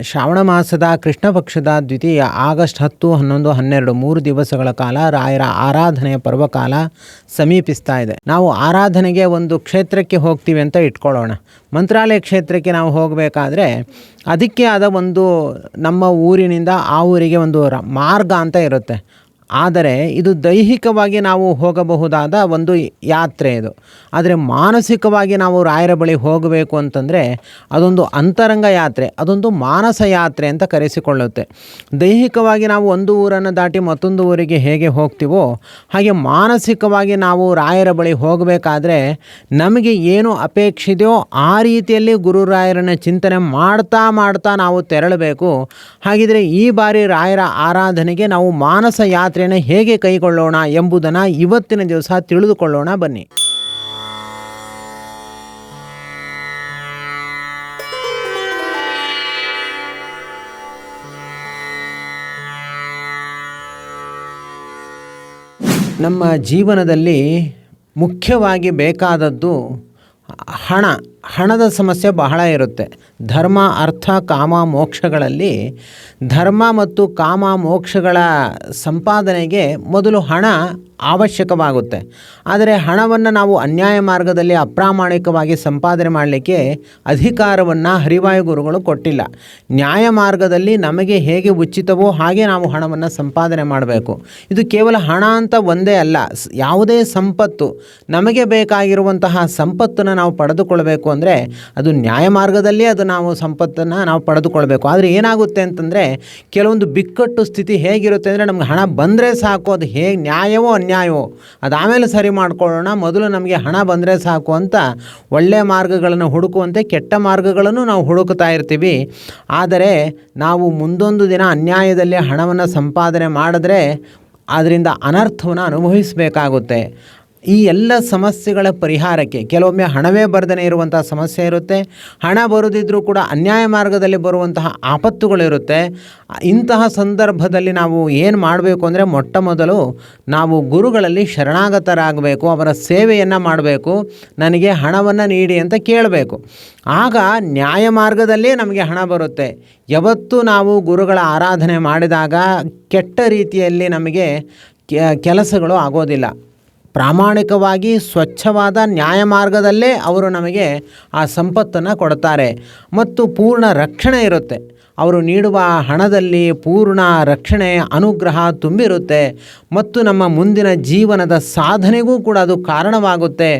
ಶ್ರಾವಣ ಮಾಸದ ಕೃಷ್ಣ ಪಕ್ಷದ ದ್ವಿತೀಯ ಆಗಸ್ಟ್ ಹತ್ತು, ಹನ್ನೊಂದು, ಹನ್ನೆರಡು ಮೂರು ದಿವಸಗಳ ಕಾಲ ರಾಯರ ಆರಾಧನೆಯ ಪರ್ವಕಾಲ ಸಮೀಪಿಸ್ತಾ ಇದೆ. ನಾವು ಆರಾಧನೆಗೆ ಒಂದು ಕ್ಷೇತ್ರಕ್ಕೆ ಹೋಗ್ತೀವಿ ಅಂತ ಇಟ್ಕೊಳ್ಳೋಣ. ಮಂತ್ರಾಲಯ ಕ್ಷೇತ್ರಕ್ಕೆ ನಾವು ಹೋಗಬೇಕಾದ್ರೆ ಅದಕ್ಕೆ ಆದ ಒಂದು ನಮ್ಮ ಊರಿನಿಂದ ಆ ಊರಿಗೆ ಒಂದು ಮಾರ್ಗ ಅಂತ ಇರುತ್ತೆ. ಆದರೆ ಇದು ದೈಹಿಕವಾಗಿ ನಾವು ಹೋಗಬಹುದಾದ ಒಂದು ಯಾತ್ರೆ ಇದು. ಆದರೆ ಮಾನಸಿಕವಾಗಿ ನಾವು ರಾಯರ ಬಳಿ ಹೋಗಬೇಕು ಅಂತಂದರೆ ಅದೊಂದು ಅಂತರಂಗ ಯಾತ್ರೆ, ಅದೊಂದು ಮಾನಸ ಯಾತ್ರೆ ಅಂತ ಕರೆಸಿಕೊಳ್ಳುತ್ತೆ. ದೈಹಿಕವಾಗಿ ನಾವು ಒಂದು ಊರನ್ನು ದಾಟಿ ಮತ್ತೊಂದು ಊರಿಗೆ ಹೇಗೆ ಹೋಗ್ತೀವೋ ಹಾಗೆ ಮಾನಸಿಕವಾಗಿ ನಾವು ರಾಯರ ಬಳಿ ಹೋಗಬೇಕಾದ್ರೆ ನಮಗೆ ಏನು ಅಪೇಕ್ಷಿದೆಯೋ ಆ ರೀತಿಯಲ್ಲಿ ಗುರುರಾಯರನ್ನ ಚಿಂತನೆ ಮಾಡ್ತಾ ಮಾಡ್ತಾ ನಾವು ತೆರಳಬೇಕು. ಹಾಗಿದ್ರೆ ಈ ಬಾರಿ ರಾಯರ ಆರಾಧನೆಗೆ ನಾವು ಮಾನಸ ಯಾತ್ರೆಯನ್ನು ಹೇಗೆ ಕೈಗೊಳ್ಳೋಣ ಎಂಬುದನ್ನು ಇವತ್ತಿನ ದಿವಸ ತಿಳಿದುಕೊಳ್ಳೋಣ ಬನ್ನಿ. ನಮ್ಮ ಜೀವನದಲ್ಲಿ ಮುಖ್ಯವಾಗಿ ಬೇಕಾದದ್ದು ಹಣ, ಹಣದ ಸಮಸ್ಯೆ ಬಹಳ ಇರುತ್ತೆ. ಧರ್ಮ, ಅರ್ಥ, ಕಾಮ, ಮೋಕ್ಷಗಳಲ್ಲಿ ಧರ್ಮ ಮತ್ತು ಕಾಮ, ಮೋಕ್ಷಗಳ ಸಂಪಾದನೆಗೆ ಮೊದಲು ಹಣ ಅವಶ್ಯಕವಾಗುತ್ತೆ. ಆದರೆ ಹಣವನ್ನು ನಾವು ಅನ್ಯಾಯ ಮಾರ್ಗದಲ್ಲಿ ಅಪ್ರಾಮಾಣಿಕವಾಗಿ ಸಂಪಾದನೆ ಮಾಡಲಿಕ್ಕೆ ಅಧಿಕಾರವನ್ನು ಹರಿವಾಯು ಗುರುಗಳು ಕೊಟ್ಟಿಲ್ಲ. ನ್ಯಾಯ ಮಾರ್ಗದಲ್ಲಿ ನಮಗೆ ಹೇಗೆ ಉಚಿತವೋ ಹಾಗೆ ನಾವು ಹಣವನ್ನು ಸಂಪಾದನೆ ಮಾಡಬೇಕು. ಇದು ಕೇವಲ ಹಣ ಅಂತ ಒಂದೇ ಅಲ್ಲ. ಯಾವುದೇ ಸಂಪತ್ತು, ನಮಗೆ ಬೇಕಾಗಿರುವಂತಹ ಸಂಪತ್ತನ್ನು ನಾವು ಪಡೆದುಕೊಳ್ಬೇಕು ಅಂದರೆ ಅದು ನ್ಯಾಯ ಮಾರ್ಗದಲ್ಲಿ ಅದು ನಾವು ಸಂಪತ್ತನ್ನು ನಾವು ಪಡೆದುಕೊಳ್ಬೇಕು. ಆದರೆ ಏನಾಗುತ್ತೆ ಅಂತಂದರೆ, ಕೆಲವೊಂದು ಬಿಕ್ಕಟ್ಟು ಸ್ಥಿತಿ ಹೇಗಿರುತ್ತೆ ಅಂದರೆ ನಮ್ಗೆ ಹಣ ಬಂದರೆ ಸಾಕು, ಅದು ಹೇಗೆ ನ್ಯಾಯವೋ ಅನ್ಯಾಯವೋ. ಆಮೇಲೆ ಸರಿ ಮಾಡ್ಕೊಳ್ಳೋಣ, ಮೊದಲು ನಮಗೆ ಹಣ ಬಂದರೆ ಸಾಕು ಅಂತ ಒಳ್ಳೆಯ ಮಾರ್ಗಗಳನ್ನು ಹುಡುಕುವಂತೆ ಕೆಟ್ಟ ಮಾರ್ಗಗಳನ್ನು ನಾವು ಹುಡುಕ್ತಾ ಇರ್ತೀವಿ. ಆದರೆ ನಾವು ಮುಂದೊಂದು ದಿನ ಅನ್ಯಾಯದಲ್ಲಿ ಹಣವನ್ನು ಸಂಪಾದನೆ ಮಾಡಿದ್ರೆ ಅದರಿಂದ ಅನರ್ಥವನ್ನು ಅನುಭವಿಸಬೇಕಾಗುತ್ತೆ. ಈ ಎಲ್ಲ ಸಮಸ್ಯೆಗಳ ಪರಿಹಾರಕ್ಕೆ ಕೆಲವೊಮ್ಮೆ ಹಣವೇ ಬರ್ದನೆ ಇರುವಂತಹ ಸಮಸ್ಯೆ ಇರುತ್ತೆ. ಹಣ ಬರುದಿದ್ರೂ ಕೂಡ ಅನ್ಯಾಯ ಮಾರ್ಗದಲ್ಲಿ ಬರುವಂತಹ ಆಪತ್ತುಗಳಿರುತ್ತೆ ಇಂತಹ ಸಂದರ್ಭದಲ್ಲಿ ನಾವು ಏನು ಮಾಡಬೇಕು ಅಂದರೆ ಮೊಟ್ಟ ಮೊದಲು ನಾವು ಗುರುಗಳಲ್ಲಿ ಶರಣಾಗತರಾಗಬೇಕು, ಅವರ ಸೇವೆಯನ್ನು ಮಾಡಬೇಕು, ನನಗೆ ಹಣವನ್ನು ನೀಡಿ ಅಂತ ಕೇಳಬೇಕು. ಆಗ ನ್ಯಾಯ ಮಾರ್ಗದಲ್ಲೇ ನಮಗೆ ಹಣ ಬರುತ್ತೆ. ಯಾವತ್ತು ನಾವು ಗುರುಗಳ ಆರಾಧನೆ ಮಾಡಿದಾಗ ಕೆಟ್ಟ ರೀತಿಯಲ್ಲಿ ನಮಗೆ ಕೆಲಸಗಳು ಆಗೋದಿಲ್ಲ. ಪ್ರಾಮಾಣಿಕವಾಗಿ ಸ್ವಚ್ಛವಾದ ನ್ಯಾಯಮಾರ್ಗದಲ್ಲೇ ಅವರು ನಮಗೆ ಆ ಸಂಪತ್ತನ್ನು ಕೊಡ್ತಾರೆ. ಮತ್ತು ಪೂರ್ಣ ರಕ್ಷಣೆ ಇರುತ್ತೆ. ಅವರು ನೀಡುವ ಹಣದಲ್ಲಿ ಪೂರ್ಣ ರಕ್ಷಣೆ, ಅನುಗ್ರಹ ತುಂಬಿರುತ್ತೆ. ಮತ್ತು ನಮ್ಮ ಮುಂದಿನ ಜೀವನದ ಸಾಧನೆಗೂ ಕೂಡ ಅದು ಕಾರಣವಾಗುತ್ತೆ.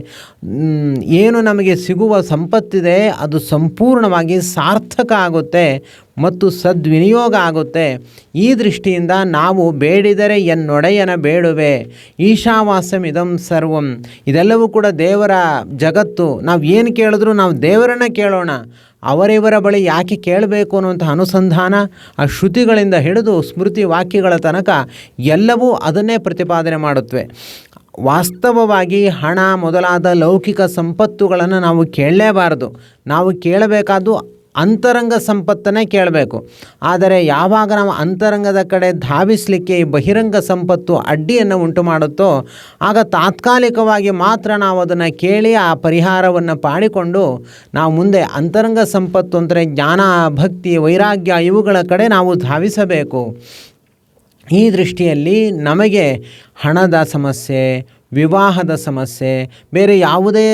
ಏನು ನಮಗೆ ಸಿಗುವ ಸಂಪತ್ತಿದೆ, ಅದು ಸಂಪೂರ್ಣವಾಗಿ ಸಾರ್ಥಕ ಆಗುತ್ತೆ ಮತ್ತು ಸದ್ವಿನಿಯೋಗ ಆಗುತ್ತೆ. ಈ ದೃಷ್ಟಿಯಿಂದ ನಾವು ಬೇಡಿದರೆ ಎನ್ನೊಡೆಯನ ಬೇಡುವೆ. ಈಶಾವಾಸ್ಯಂ ಇದಂ ಸರ್ವಂ. ಇದೆಲ್ಲವೂ ಕೂಡ ದೇವರ ಜಗತ್ತು. ನಾವು ಏನು ಕೇಳಿದ್ರೂ ನಾವು ದೇವರನ್ನ ಕೇಳೋಣ. ಅವರಿವರ ಬಳಿ ಯಾಕೆ ಕೇಳಬೇಕು ಅನ್ನುವಂಥ ಅನುಸಂಧಾನ ಆ ಶ್ರುತಿಗಳಿಂದ ಹಿಡಿದು ಸ್ಮೃತಿ ವಾಕ್ಯಗಳ ತನಕ ಎಲ್ಲವೂ ಅದನ್ನೇ ಪ್ರತಿಪಾದನೆ ಮಾಡುತ್ತವೆ. ವಾಸ್ತವವಾಗಿ ಹಣ ಮೊದಲಾದ ಲೌಕಿಕ ಸಂಪತ್ತುಗಳನ್ನು ನಾವು ಕೇಳಲೇಬಾರದು. ನಾವು ಕೇಳಬೇಕಾದ್ದು ಅಂತರಂಗ ಸಂಪತ್ತನ್ನೇ ಕೇಳಬೇಕು. ಆದರೆ ಯಾವಾಗ ನಾವು ಅಂತರಂಗದ ಕಡೆ ಧಾವಿಸಲಿಕ್ಕೆ ಈ ಬಹಿರಂಗ ಸಂಪತ್ತು ಅಡ್ಡಿಯನ್ನು ಉಂಟು ಮಾಡುತ್ತೋ ಆಗ ತಾತ್ಕಾಲಿಕವಾಗಿ ಮಾತ್ರ ನಾವು ಅದನ್ನು ಕೇಳಿ ಆ ಪರಿಹಾರವನ್ನು ಪಾಡಿಕೊಂಡು ನಾವು ಮುಂದೆ ಅಂತರಂಗ ಸಂಪತ್ತು ಅಂದರೆ ಜ್ಞಾನ, ಭಕ್ತಿ, ವೈರಾಗ್ಯ ಇವುಗಳ ಕಡೆ ನಾವು ಧಾವಿಸಬೇಕು. ಈ ದೃಷ್ಟಿಯಲ್ಲಿ ನಮಗೆ ಹಣದ ಸಮಸ್ಯೆ ವಿವಾಹದ ಸಮಸ್ಯೆ, ಬೇರೆ ಯಾವುದೇ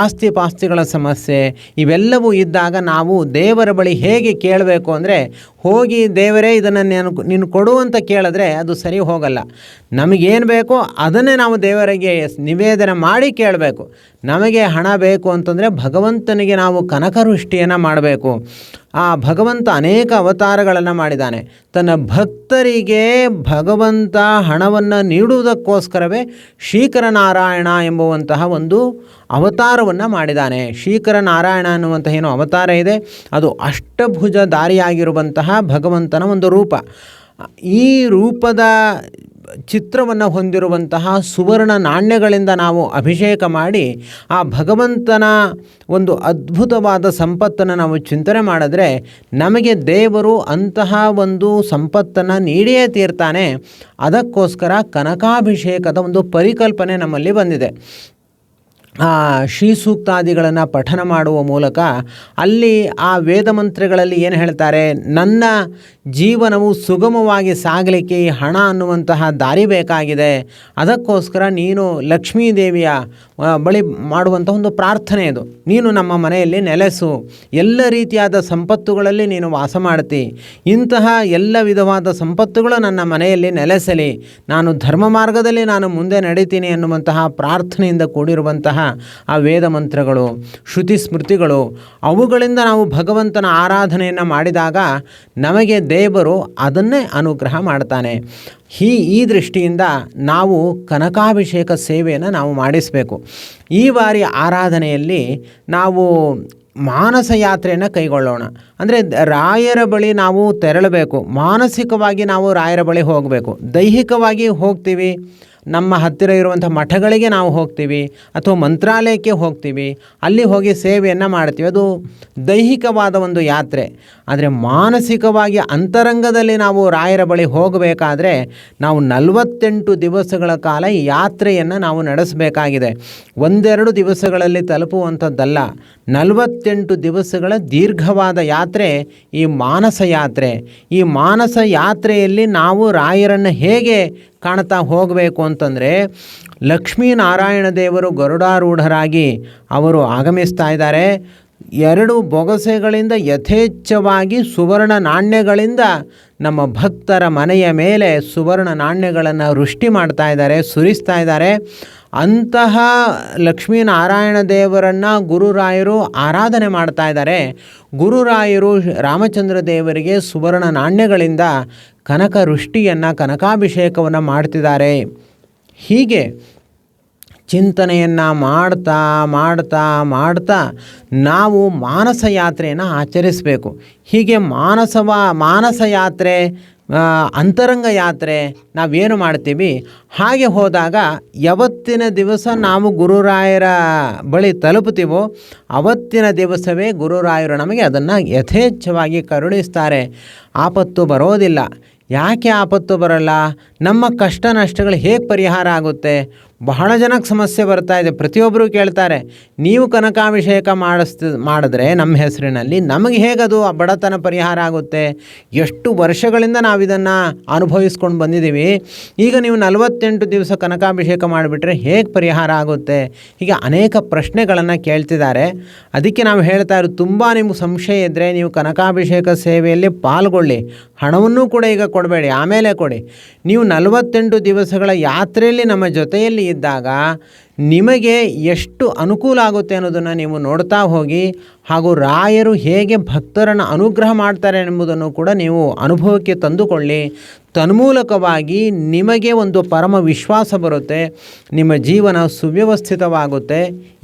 ಆಸ್ತಿ ಪಾಸ್ತಿಗಳ ಸಮಸ್ಯೆ, ಇವೆಲ್ಲವೂ ಇದ್ದಾಗ ನಾವು ದೇವರ ಬಳಿ ಹೇಗೆ ಕೇಳಬೇಕು ಅಂದರೆ ಹೋಗಿ ದೇವರೇ, ಇದನ್ನು ನಾನು, ನೀನು ಕೊಡು ಅಂತ ಕೇಳಿದ್ರೆ ಅದು ಸರಿ ಹೋಗಲ್ಲ. ನಮಗೇನು ಬೇಕೋ ಅದನ್ನೇ ನಾವು ದೇವರಿಗೆ ನಿವೇದನೆ ಮಾಡಿ ಕೇಳಬೇಕು. ನಮಗೆ ಹಣ ಬೇಕು ಅಂತಂದರೆ ಭಗವಂತನಿಗೆ ನಾವು ಕನಕವೃಷ್ಟಿಯನ್ನು ಮಾಡಬೇಕು. ಆ ಭಗವಂತ ಅನೇಕ ಅವತಾರಗಳನ್ನು ಮಾಡಿದ್ದಾನೆ. ತನ್ನ ಭಕ್ತರಿಗೆ ಭಗವಂತ ಹಣವನ್ನು ನೀಡುವುದಕ್ಕೋಸ್ಕರವೇ ಶೀಕರನಾರಾಯಣ ಎಂಬುವಂತಹ ಒಂದು ಅವತಾರವನ್ನು ಮಾಡಿದ್ದಾನೆ. ಶೀಕರನಾರಾಯಣ ಅನ್ನುವಂತಹ ಏನು ಅವತಾರ ಇದೆ. ಅದು ಅಷ್ಟಭುಜಧಾರಿಯಾಗಿರುವಂತಹ ಭಗವಂತನ ಒಂದು ರೂಪ. ಈ ರೂಪದ ಚಿತ್ರವನ್ನು ಹೊಂದಿರುವಂತಹ ಸುವರ್ಣ ನಾಣ್ಯಗಳಿಂದ ನಾವು ಅಭಿಷೇಕ ಮಾಡಿ ಆ ಭಗವಂತನ ಒಂದು ಅದ್ಭುತವಾದ ಸಂಪತ್ತನ್ನು ನಾವು ಚಿಂತನೆ ಮಾಡಿದ್ರೆ ನಮಗೆ ದೇವರು ಅಂತಹ ಒಂದು ಸಂಪತ್ತನ್ನು ನೀಡಿಯೇ ತೀರ್ತಾನೆ. ಅದಕ್ಕೋಸ್ಕರ ಕನಕಾಭಿಷೇಕದ ಒಂದು ಪರಿಕಲ್ಪನೆ ನಮ್ಮಲ್ಲಿ ಬಂದಿದೆ. ಶ್ರೀ ಸೂಕ್ತಾದಿಗಳನ್ನು ಪಠನ ಮಾಡುವ ಮೂಲಕ ಅಲ್ಲಿ ಆ ವೇದ ಮಂತ್ರಗಳಲ್ಲಿ ಏನು ಹೇಳ್ತಾರೆ? ನನ್ನ ಜೀವನವು ಸುಗಮವಾಗಿ ಸಾಗಲಿಕ್ಕೆ ಈ ಹಣ ಅನ್ನುವಂತಹ ದಾರಿ ಬೇಕಾಗಿದೆ. ಅದಕ್ಕೋಸ್ಕರ ನೀನು ಲಕ್ಷ್ಮೀ ದೇವಿಯ ಬಳಿ ಮಾಡುವಂಥ ಒಂದು ಪ್ರಾರ್ಥನೆ ಇದು. ನೀನು ನಮ್ಮ ಮನೆಯಲ್ಲಿ ನೆಲೆಸು. ಎಲ್ಲ ರೀತಿಯಾದ ಸಂಪತ್ತುಗಳಲ್ಲಿ ನೀನು ವಾಸ ಮಾಡ್ತಿ. ಇಂತಹ ಎಲ್ಲ ವಿಧವಾದ ಸಂಪತ್ತುಗಳು ನನ್ನ ಮನೆಯಲ್ಲಿ ನೆಲೆಸಲಿ. ನಾನು ಧರ್ಮ ಮಾರ್ಗದಲ್ಲಿ ನಾನು ಮುಂದೆ ನಡೀತೀನಿ ಅನ್ನುವಂತಹ ಪ್ರಾರ್ಥನೆಯಿಂದ ಕೂಡಿರುವಂತಹ ಆ ವೇದ ಮಂತ್ರಗಳು, ಶ್ರುತಿ ಸ್ಮೃತಿಗಳು, ಅವುಗಳಿಂದ ನಾವು ಭಗವಂತನ ಆರಾಧನೆಯನ್ನು ಮಾಡಿದಾಗ ನಮಗೆ ದೇವರು ಅದನ್ನೇ ಅನುಗ್ರಹ ಮಾಡ್ತಾನೆ. ಈ ಈ ದೃಷ್ಟಿಯಿಂದ ನಾವು ಕನಕಾಭಿಷೇಕ ಸೇವೆಯನ್ನು ನಾವು ಮಾಡಿಸಬೇಕು. ಈ ಬಾರಿ ಆರಾಧನೆಯಲ್ಲಿ ನಾವು ಮಾನಸ ಯಾತ್ರೆಯನ್ನು ಕೈಗೊಳ್ಳೋಣ. ಅಂದರೆ ರಾಯರ ಬಳಿ ನಾವು ತೆರಳಬೇಕು. ಮಾನಸಿಕವಾಗಿ ನಾವು ರಾಯರ ಬಳಿ ಹೋಗಬೇಕು. ದೈಹಿಕವಾಗಿ ಹೋಗ್ತೀವಿ. ನಮ್ಮ ಹತ್ತಿರ ಇರುವಂಥ ಮಠಗಳಿಗೆ ನಾವು ಹೋಗ್ತೀವಿ ಅಥವಾ ಮಂತ್ರಾಲಯಕ್ಕೆ ಹೋಗ್ತೀವಿ, ಅಲ್ಲಿ ಹೋಗಿ ಸೇವೆಯನ್ನು ಮಾಡ್ತೀವಿ. ಅದು ದೈಹಿಕವಾದ ಒಂದು ಯಾತ್ರೆ. ಆದರೆ ಮಾನಸಿಕವಾಗಿ ಅಂತರಂಗದಲ್ಲಿ ನಾವು ರಾಯರ ಬಳಿ ಹೋಗಬೇಕಾದ್ರೆ ನಾವು ನಲವತ್ತೆಂಟು ದಿವಸಗಳ ಕಾಲ ಈ ಯಾತ್ರೆಯನ್ನು ನಾವು ನಡೆಸಬೇಕಾಗಿದೆ. ಒಂದೆರಡು ದಿವಸಗಳಲ್ಲಿ ತಲುಪುವಂಥದ್ದಲ್ಲ, ನಲವತ್ತೆಂಟು ದಿವಸಗಳ ದೀರ್ಘವಾದ ಯಾತ್ರೆ ಈ ಮಾನಸ ಯಾತ್ರೆ. ಈ ಮಾನಸ ಯಾತ್ರೆಯಲ್ಲಿ ನಾವು ರಾಯರನ್ನು ಹೇಗೆ ಕಾಣ್ತಾ ಹೋಗಬೇಕು ಅಂತಂದರೆ ಲಕ್ಷ್ಮೀನಾರಾಯಣ ದೇವರು ಗರುಡಾರೂಢರಾಗಿ ಅವರು ಆಗಮಿಸ್ತಾ ಇದ್ದಾರೆ. ಎರಡು ಬೊಗಸೆಗಳಿಂದ ಯಥೇಚ್ಛವಾಗಿ ಸುವರ್ಣ ನಾಣ್ಯಗಳಿಂದ ನಮ್ಮ ಭಕ್ತರ ಮನೆಯ ಮೇಲೆ ಸುವರ್ಣ ನಾಣ್ಯಗಳನ್ನು ವೃಷ್ಟಿ ಮಾಡ್ತಾ ಇದ್ದಾರೆ, ಸುರಿಸ್ತಾ ಇದ್ದಾರೆ. ಅಂತಹ ಲಕ್ಷ್ಮೀನಾರಾಯಣ ದೇವರನ್ನು ಗುರುರಾಯರು ಆರಾಧನೆ ಮಾಡ್ತಾ ಇದ್ದಾರೆ. ಗುರುರಾಯರು ರಾಮಚಂದ್ರ ದೇವರಿಗೆ ಸುವರ್ಣ ನಾಣ್ಯಗಳಿಂದ ಕನಕ ವೃಷ್ಟಿಯನ್ನು, ಕನಕಾಭಿಷೇಕವನ್ನು ಮಾಡ್ತಿದ್ದಾರೆ. ಹೀಗೆ ಚಿಂತನೆಯನ್ನು ಮಾಡ್ತಾ ಮಾಡ್ತಾ ಮಾಡ್ತಾ ನಾವು ಮಾನಸ ಯಾತ್ರೆಯನ್ನು ಆಚರಿಸಬೇಕು. ಹೀಗೆ ಮಾನಸವ, ಮಾನಸ ಯಾತ್ರೆ ಅಂತರಂಗ ಯಾತ್ರೆ ನಾವೇನು ಮಾಡ್ತೀವಿ? ಹಾಗೆ ಹೋದಾಗ ಯಾವತ್ತಿನ ದಿವಸ ನಾವು ಗುರುರಾಯರ ಬಳಿ ತಲುಪುತ್ತೀವೋ ಅವತ್ತಿನ ದಿವಸವೇ ಗುರುರಾಯರು ನಮಗೆ ಅದನ್ನು ಯಥೇಚ್ಛವಾಗಿ ಕರುಣಿಸ್ತಾರೆ. ಆಪತ್ತು ಬರೋದಿಲ್ಲ. ಯಾಕೆ ಆಪತ್ತು ಬರಲ್ಲ? ನಮ್ಮ ಕಷ್ಟ ನಷ್ಟಗಳು ಹೇಗೆ ಪರಿಹಾರ ಆಗುತ್ತೆ? ಬಹಳ ಜನಕ್ಕೆ ಸಮಸ್ಯೆ ಬರ್ತಾ ಇದೆ. ಪ್ರತಿಯೊಬ್ಬರು ಕೇಳ್ತಾರೆ, ನೀವು ಕನಕಾಭಿಷೇಕ ಮಾಡಿಸ್ತ, ಮಾಡಿದ್ರೆ ನಮ್ಮ ಹೆಸರಿನಲ್ಲಿ ನಮಗೆ ಹೇಗದು ಆ ಬಡತನ ಪರಿಹಾರ ಆಗುತ್ತೆ? ಎಷ್ಟು ವರ್ಷಗಳಿಂದ ನಾವು ಇದನ್ನು ಅನುಭವಿಸ್ಕೊಂಡು ಬಂದಿದ್ದೀವಿ. ಈಗ ನೀವು ನಲವತ್ತೆಂಟು ದಿವಸ ಕನಕಾಭಿಷೇಕ ಮಾಡಿಬಿಟ್ರೆ ಹೇಗೆ ಪರಿಹಾರ ಆಗುತ್ತೆ? ಹೀಗೆ ಅನೇಕ ಪ್ರಶ್ನೆಗಳನ್ನು ಕೇಳ್ತಿದ್ದಾರೆ. ಅದಕ್ಕೆ ನಾವು ಹೇಳ್ತಾ ಇರೋದು, ತುಂಬ ನಿಮ್ಗೆ ಸಂಶಯ ಇದ್ದರೆ ನೀವು ಕನಕಾಭಿಷೇಕ ಸೇವೆಯಲ್ಲಿ ಪಾಲ್ಗೊಳ್ಳಿ. ಹಣವನ್ನು ಕೂಡ ಈಗ ಕೊಡಬೇಡಿ, ಆಮೇಲೆ ಕೊಡಿ. ನೀವು ನಲವತ್ತೆಂಟು ದಿವಸಗಳ ಯಾತ್ರೆಯಲ್ಲಿ ನಮ್ಮ ಜೊತೆಯಲ್ಲಿ ಇದ್ದಾಗ ನಿಮಗೆ ಎಷ್ಟು ಅನುಕೂಲ ಆಗುತ್ತೆ ಅನ್ನೋದನ್ನು ನೀವು ನೋಡ್ತಾ ಹೋಗಿ ಹಾಗೂ ರಾಯರು ಹೇಗೆ ಭಕ್ತರನ್ನು ಅನುಗ್ರಹ ಮಾಡ್ತಾರೆ ಎಂಬುದನ್ನು ಕೂಡ ನೀವು ಅನುಭವಕ್ಕೆ ತಂದುಕೊಳ್ಳಿ. ತನ್ಮೂಲಕವಾಗಿ ನಿಮಗೆ ಒಂದು ಪರಮ ವಿಶ್ವಾಸ ಬರುತ್ತೆ, ನಿಮ್ಮ ಜೀವನ ಸುವ್ಯವಸ್ಥಿತವಾಗುತ್ತೆ.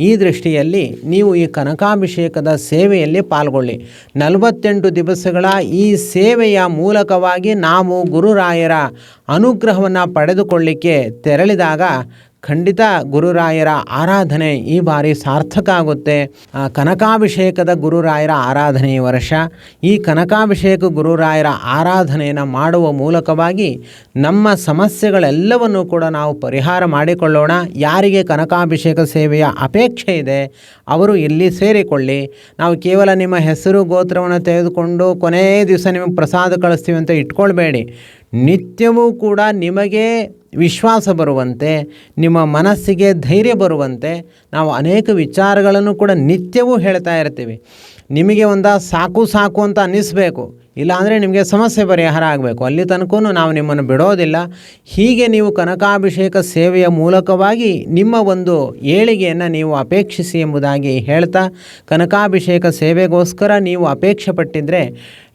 ಈ ದೃಷ್ಟಿಯಲ್ಲಿ ನೀವು ಈ ಕನಕಾಭಿಷೇಕದ ಸೇವೆಯಲ್ಲಿ ಪಾಲ್ಗೊಳ್ಳಿ. ನಲವತ್ತೆಂಟು ದಿವಸಗಳ ಈ ಸೇವೆಯ ಮೂಲಕವಾಗಿ ನಾವು ಗುರುರಾಯರ ಅನುಗ್ರಹವನ್ನು ಪಡೆದುಕೊಳ್ಳಿಕ್ಕೆ ತೆರಳಿದಾಗ ಖಂಡಿತ ಗುರುರಾಯರ ಆರಾಧನೆ ಈ ಬಾರಿ ಸಾರ್ಥಕ ಆಗುತ್ತೆ. ಕನಕಾಭಿಷೇಕದ ಗುರುರಾಯರ ಆರಾಧನೆ ಈ ವರ್ಷ. ಈ ಕನಕಾಭಿಷೇಕ ಗುರುರಾಯರ ಆರಾಧನೆಯನ್ನು ಮಾಡುವ ಮೂಲಕವಾಗಿ ನಮ್ಮ ಸಮಸ್ಯೆಗಳೆಲ್ಲವನ್ನು ಕೂಡ ನಾವು ಪರಿಹಾರ ಮಾಡಿಕೊಳ್ಳೋಣ. ಯಾರಿಗೆ ಕನಕಾಭಿಷೇಕ ಸೇವೆಯ ಅಪೇಕ್ಷೆ ಇದೆ, ಅವರು ಇಲ್ಲಿ ಸೇರಿಕೊಳ್ಳಿ. ನಾವು ಕೇವಲ ನಿಮ್ಮ ಹೆಸರು, ಗೋತ್ರವನ್ನು ತೆಗೆದುಕೊಂಡು ಕೊನೆಯ ದಿವಸ ನಿಮಗೆ ಪ್ರಸಾದ ಕಳಿಸ್ತೀವಿ ಅಂತ ಇಟ್ಕೊಳ್ಬೇಡಿ. ನಿತ್ಯವೂ ಕೂಡ ನಿಮಗೆ ವಿಶ್ವಾಸ ಬರುವಂತೆ, ನಿಮ್ಮ ಮನಸ್ಸಿಗೆ ಧೈರ್ಯ ಬರುವಂತೆ ನಾವು ಅನೇಕ ವಿಚಾರಗಳನ್ನು ಕೂಡ ನಿತ್ಯವೂ ಹೇಳ್ತಾ ಇರ್ತೀವಿ. ನಿಮಗೆ ಒಂದು ಸಾಕು ಸಾಕು ಅಂತ ಅನ್ನಿಸ್ಬೇಕು, ಇಲ್ಲಾಂದರೆ ನಿಮಗೆ ಸಮಸ್ಯೆ ಪರಿಹಾರ ಆಗಬೇಕು. ಅಲ್ಲಿ ತನಕ ನಾವು ನಿಮ್ಮನ್ನು ಬಿಡೋದಿಲ್ಲ. ಹೀಗೆ ನೀವು ಕನಕಾಭಿಷೇಕ ಸೇವೆಯ ಮೂಲಕವಾಗಿ ನಿಮ್ಮ ಒಂದು ಏಳಿಗೆಯನ್ನು ನೀವು ಅಪೇಕ್ಷಿಸಿ ಎಂಬುದಾಗಿ ಹೇಳ್ತಾ, ಕನಕಾಭಿಷೇಕ ಸೇವೆಗೋಸ್ಕರ ನೀವು ಅಪೇಕ್ಷೆ ಪಟ್ಟಿದ್ದರೆ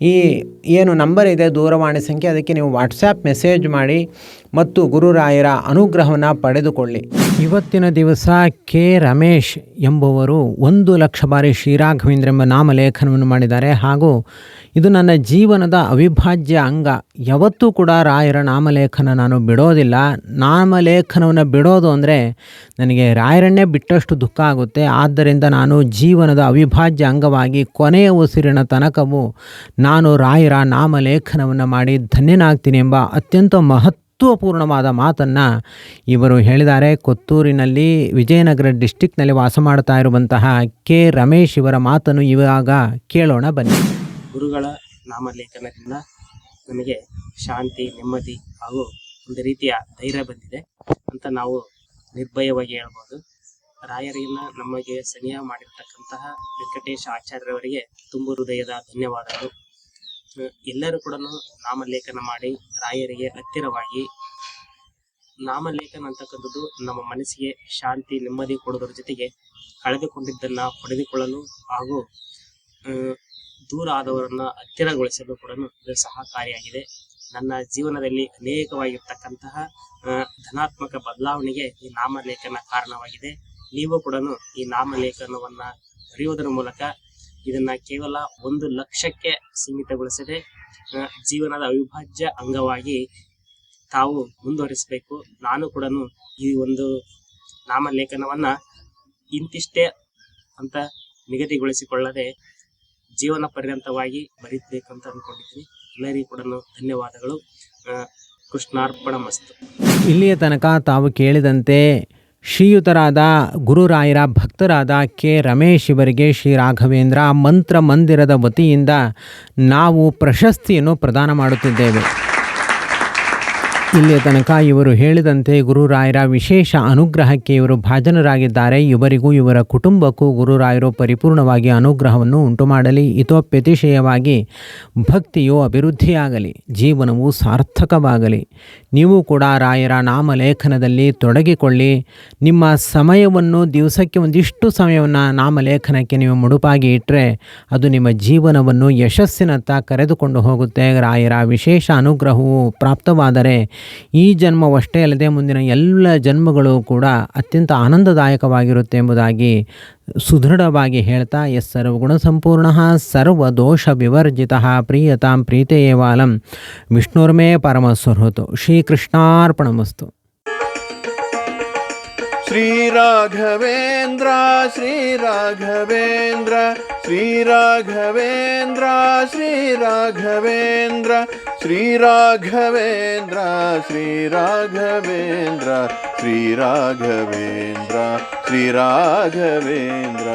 ಈ ಏನು ನಂಬರ್ ಇದೆ ದೂರವಾಣಿ ಸಂಖ್ಯೆ, ಅದಕ್ಕೆ ನೀವು ವಾಟ್ಸ್ಯಾಪ್ ಮೆಸೇಜ್ ಮಾಡಿ ಮತ್ತು ಗುರುರಾಯರ ಅನುಗ್ರಹವನ್ನು ಪಡೆದುಕೊಳ್ಳಿ. ಇವತ್ತಿನ ದಿವಸ ಕೆ ರಮೇಶ್ ಎಂಬುವರು ಒಂದು ಲಕ್ಷ ಬಾರಿ ಶ್ರೀರಾಘವೇಂದ್ರ ಎಂಬ ನಾಮಲೇಖನವನ್ನು ಮಾಡಿದ್ದಾರೆ. ಹಾಗೂ ಇದು ನನ್ನ ಜೀವನದ ಅವಿಭಾಜ್ಯ ಅಂಗ. ಯಾವತ್ತೂ ಕೂಡ ರಾಯರ ನಾಮಲೇಖನ ನಾನು ಬಿಡೋದಿಲ್ಲ. ನಾಮಲೇಖನವನ್ನು ಬಿಡೋದು ಅಂದರೆ ನನಗೆ ರಾಯರನ್ನೇ ಬಿಟ್ಟಷ್ಟು ದುಃಖ ಆಗುತ್ತೆ. ಆದ್ದರಿಂದ ನಾನು ಜೀವನದ ಅವಿಭಾಜ್ಯ ಅಂಗವಾಗಿ ಕೊನೆಯ ಉಸಿರಿನ ತನಕವೂ ನಾನು ರಾಯರ ನಾಮಲೇಖನವನ್ನು ಮಾಡಿ ಧನ್ಯನಾಗ್ತೀನಿ ಎಂಬ ಅತ್ಯಂತ ಮಹತ್ವ ಮಹತ್ವಪೂರ್ಣವಾದ ಮಾತನ್ನು ಇವರು ಹೇಳಿದ್ದಾರೆ. ಕೊತ್ತೂರಿನಲ್ಲಿ ವಿಜಯನಗರ ಡಿಸ್ಟಿಕ್ನಲ್ಲಿ ವಾಸ ಮಾಡ್ತಾ ಇರುವಂತಹ ಕೆ. ರಮೇಶ್ ಇವರ ಮಾತನ್ನು ಇವಾಗ ಕೇಳೋಣ ಬನ್ನಿ. ಗುರುಗಳ ನಾಮಲೇಖನದಿಂದ ನಮಗೆ ಶಾಂತಿ, ನೆಮ್ಮದಿ ಹಾಗೂ ಒಂದು ರೀತಿಯ ಧೈರ್ಯ ಬಂದಿದೆ ಅಂತ ನಾವು ನಿರ್ಭಯವಾಗಿ ಹೇಳ್ಬೋದು. ರಾಯರಿಗಿನ್ನ ನಮಗೆ ಸನಿಹ ಮಾಡಿರ್ತಕ್ಕಂತಹ ವೆಂಕಟೇಶ ಆಚಾರ್ಯವರಿಗೆ ತುಂಬು ಹೃದಯದ ಧನ್ಯವಾದಗಳು. ಎಲ್ಲರೂ ಕೂಡ ನಾಮಲೇಖನ ಮಾಡಿ ರಾಯರಿಗೆ ಹತ್ತಿರವಾಗಿ ನಾಮಲೇಖನ ಅಂತಕ್ಕಂಥದ್ದು ನಮ್ಮ ಮನಸ್ಸಿಗೆ ಶಾಂತಿ, ನೆಮ್ಮದಿ ಕೊಡೋದ್ರ ಜೊತೆಗೆ ಕಳೆದುಕೊಂಡಿದ್ದನ್ನ ಪಡೆದುಕೊಳ್ಳಲು ಹಾಗೂ ದೂರ ಆದವರನ್ನ ಹತ್ತಿರಗೊಳಿಸಲು ಕೂಡ ಇದು ಸಹಕಾರಿಯಾಗಿದೆ. ನನ್ನ ಜೀವನದಲ್ಲಿ ಅನೇಕವಾಗಿರ್ತಕ್ಕಂತಹ ಧನಾತ್ಮಕ ಬದಲಾವಣೆಗೆ ಈ ನಾಮಲೇಖನ ಕಾರಣವಾಗಿದೆ. ನೀವು ಕೂಡ ಈ ನಾಮಲೇಖನವನ್ನ ಬರೆಯುವುದರ ಮೂಲಕ ಇದನ್ನ ಕೇವಲ ಒಂದು ಲಕ್ಷಕ್ಕೆ ಸೀಮಿತಗೊಳಿಸದೆ ಜೀವನದ ಅವಿಭಾಜ್ಯ ಅಂಗವಾಗಿ ತಾವು ಮುಂದುವರಿಸಬೇಕು. ನಾನು ಕೂಡ ಈ ಒಂದು ನಾಮಲೇಖನವನ್ನ ಇಂತಿಷ್ಟೇ ಅಂತ ನಿಗದಿಗೊಳಿಸಿಕೊಳ್ಳದೆ ಜೀವನ ಪರ್ಯಂತವಾಗಿ ಅಂತ ಅನ್ಕೊಂಡಿದ್ದೀನಿ. ಎಲ್ಲರಿಗೂ ಕೂಡ ಧನ್ಯವಾದಗಳು. ಕೃಷ್ಣಾರ್ಪಣ ಮಸ್ತು ಇಲ್ಲಿಯ ತನಕ ತಾವು ಕೇಳಿದಂತೆ ಶ್ರೀಯುತರಾದ ಗುರುರಾಯರ ಭಕ್ತರಾದ ಕೆ. ರಮೇಶ್ ಇವರಿಗೆ ಶ್ರೀ ರಾಘವೇಂದ್ರ ಮಂತ್ರ ಮಂದಿರದ ವತಿಯಿಂದ ನಾವು ಪ್ರಶಸ್ತಿಯನ್ನು ಪ್ರದಾನ ಮಾಡುತ್ತಿದ್ದೇವೆ. ಇಲ್ಲಿಯ ತನಕ ಇವರು ಹೇಳಿದಂತೆ ಗುರುರಾಯರ ವಿಶೇಷ ಅನುಗ್ರಹಕ್ಕೆ ಇವರು ಭಾಜನರಾಗಿದ್ದಾರೆ. ಇವರಿಗೂ, ಇವರ ಕುಟುಂಬಕ್ಕೂ ಗುರುರಾಯರು ಪರಿಪೂರ್ಣವಾಗಿ ಅನುಗ್ರಹವನ್ನು ಉಂಟು ಮಾಡಲಿ ಇತೋಪ್ಯತಿಶಯವಾಗಿ ಭಕ್ತಿಯು ಅಭಿವೃದ್ಧಿಯಾಗಲಿ. ಜೀವನವು ಸಾರ್ಥಕವಾಗಲಿ. ನೀವು ಕೂಡ ರಾಯರ ನಾಮಲೇಖನದಲ್ಲಿ ತೊಡಗಿಕೊಳ್ಳಿ. ನಿಮ್ಮ ಸಮಯವನ್ನು ದಿವಸಕ್ಕೆ ಒಂದಿಷ್ಟು ಸಮಯವನ್ನು ನಾಮಲೇಖನಕ್ಕೆ ನೀವು ಮುಡುಪಾಗಿ ಇಟ್ಟರೆ ಅದು ನಿಮ್ಮ ಜೀವನವನ್ನು ಯಶಸ್ಸಿನತ್ತ ಕರೆದುಕೊಂಡು ಹೋಗುತ್ತೆ. ರಾಯರ ವಿಶೇಷ ಅನುಗ್ರಹವು ಪ್ರಾಪ್ತವಾದರೆ ಈ ಜನ್ಮವಷ್ಟೇ ಅಲ್ಲದೆ ಮುಂದಿನ ಎಲ್ಲ ಜನ್ಮಗಳು ಕೂಡ ಅತ್ಯಂತ ಆನಂದದಾಯಕವಾಗಿರುತ್ತೆ ಎಂಬುದಾಗಿ ಸುದೃಢವಾಗಿ ಹೇಳ್ತಾ ಎಸ್ ಸರ್ವಗುಣ ಸಂಪೂರ್ಣ ಸರ್ವದೋಷ ವಿವರ್ಜಿತ ಪ್ರೀಯತಾಂ ಪ್ರೀತೆಯೇವಾಲಂ ವಿಷ್ಣುರ್ಮೇ ಪರಮಸ್ವರ್ಹತು ಶ್ರೀಕೃಷ್ಣಾರ್ಪಣಮಸ್ತು श्रीराघवेन्द्र श्रीराघवेन्द्र श्रीराघवेन्द्र श्रीराघवेन्द्र ശ്രീരാഘവേന്ദ്ര ശ്രീരാഘവേന്ദ്ര ശ്രീരാഘവേന്ദ്ര ശ്രീരാഘവേന്ദ്ര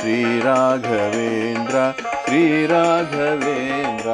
ശ്രീരാഘവേന്ദ്ര ശ്രീരാഘവേന്ദ്ര